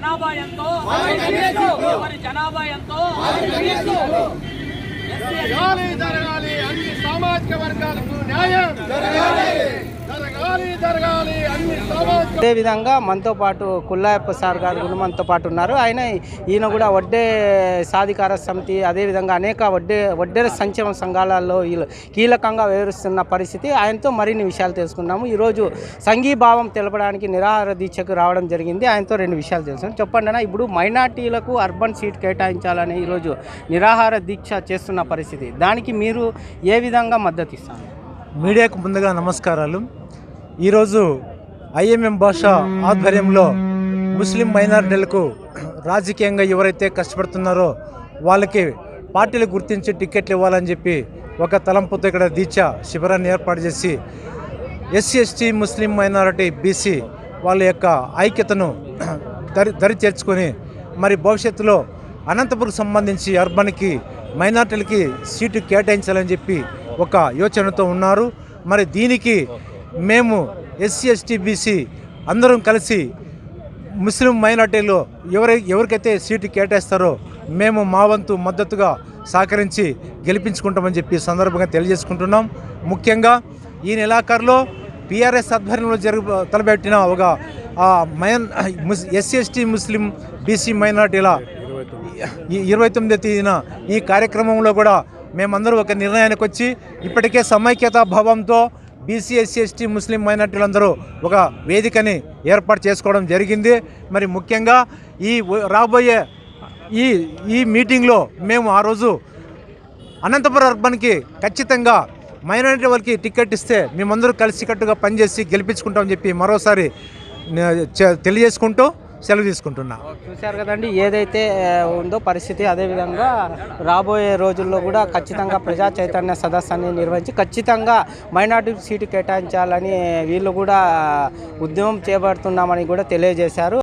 జనాభా ఎంతో ఎవరి జనాభా ఎంతో. జరగాలి అన్ని సామాజిక వర్గాలకు న్యాయం జరగాలి. అదేవిధంగా మనతో పాటు కుల్లాయప్ప సార్ గారు కూడా మనతో పాటు ఉన్నారు. ఆయన ఈయన కూడా వడ్డే సాధికార సమితి అదేవిధంగా అనేక వడ్డే వడ్డేర సంక్షేమ సంఘాలలో కీలకంగా వ్యవహరిస్తున్న పరిస్థితి. ఆయనతో మరిన్ని విషయాలు తెలుసుకున్నాము ఈరోజు సంఘీభావం తెలపడానికి నిరాహార దీక్షకు రావడం జరిగింది. ఆయనతో రెండు విషయాలు తెలుసు చెప్పండి అన్న ఇప్పుడు మైనార్టీలకు అర్బన్ సీట్ కేటాయించాలని ఈరోజు నిరాహార దీక్ష చేస్తున్న పరిస్థితి. దానికి మీరు ఏ విధంగా మద్దతు ఇస్తారు? మీడియాకు ముందుగా నమస్కారాలు. ఈరోజు ఐఎంఎం భాష ఆధ్వర్యంలో ముస్లిం మైనారిటీలకు రాజకీయంగా ఎవరైతే కష్టపడుతున్నారో వాళ్ళకి పార్టీలు గుర్తించి టికెట్లు ఇవ్వాలని చెప్పి ఒక తలంపుతో ఇక్కడ దీక్ష శిబిరాన్ని ఏర్పాటు చేసి SC ST Muslim minority BC వాళ్ళ యొక్క ఐక్యతను దరి దరి చేర్చుకొని మరి భవిష్యత్తులో అనంతపురం సంబంధించి అర్బన్కి మైనార్టీలకి సీటు కేటాయించాలని చెప్పి ఒక యోచనతో ఉన్నారు. మరి దీనికి మేము ఎస్సీ ఎస్టీ బీసీ అందరం కలిసి ముస్లిం మైనార్టీలు ఎవరి ఎవరికైతే సీటు కేటాయిస్తారో మేము మా వంతు మద్దతుగా సహకరించి గెలిపించుకుంటామని చెప్పి సందర్భంగా తెలియజేసుకుంటున్నాం. ముఖ్యంగా ఈ నెలాఖరులో పిఆర్ఎస్ ఆధ్వర్యంలో జరుగు తలబెట్టిన ఒక మైన్ ఎస్సీ ఎస్టీ ముస్లిం బీసీ మైనార్టీల ఈ ఇరవై తొమ్మిదో తేదీన ఈ కార్యక్రమంలో కూడా మేమందరూ ఒక నిర్ణయానికి వచ్చి ఇప్పటికే సమైక్యత భావంతో బీసీ ఎస్సీ ఎస్టీ ముస్లిం మైనార్టీలందరూ ఒక వేదికని ఏర్పాటు చేసుకోవడం జరిగింది. మరి ముఖ్యంగా ఈ రాబోయే ఈ ఈ మీటింగ్లో మేము ఆ రోజు అనంతపురం అర్బన్కి ఖచ్చితంగా మైనారిటీ వాళ్ళకి టికెట్ ఇస్తే మేమందరూ కలిసికట్టుగా పనిచేసి గెలిపించుకుంటామని చెప్పి మరోసారి తెలియజేసుకుంటూ సెలవు తీసుకుంటున్నా. చూశారు కదండి ఏదైతే ఉందో పరిస్థితి అదేవిధంగా రాబోయే రోజుల్లో కూడా ఖచ్చితంగా ప్రజా చైతన్య సదస్సుని నిర్వహించి ఖచ్చితంగా మైనార్టీ సీటు కేటాయించాలని వీళ్ళు కూడా ఉద్యమం చేపడుతున్నామని కూడా తెలియజేశారు.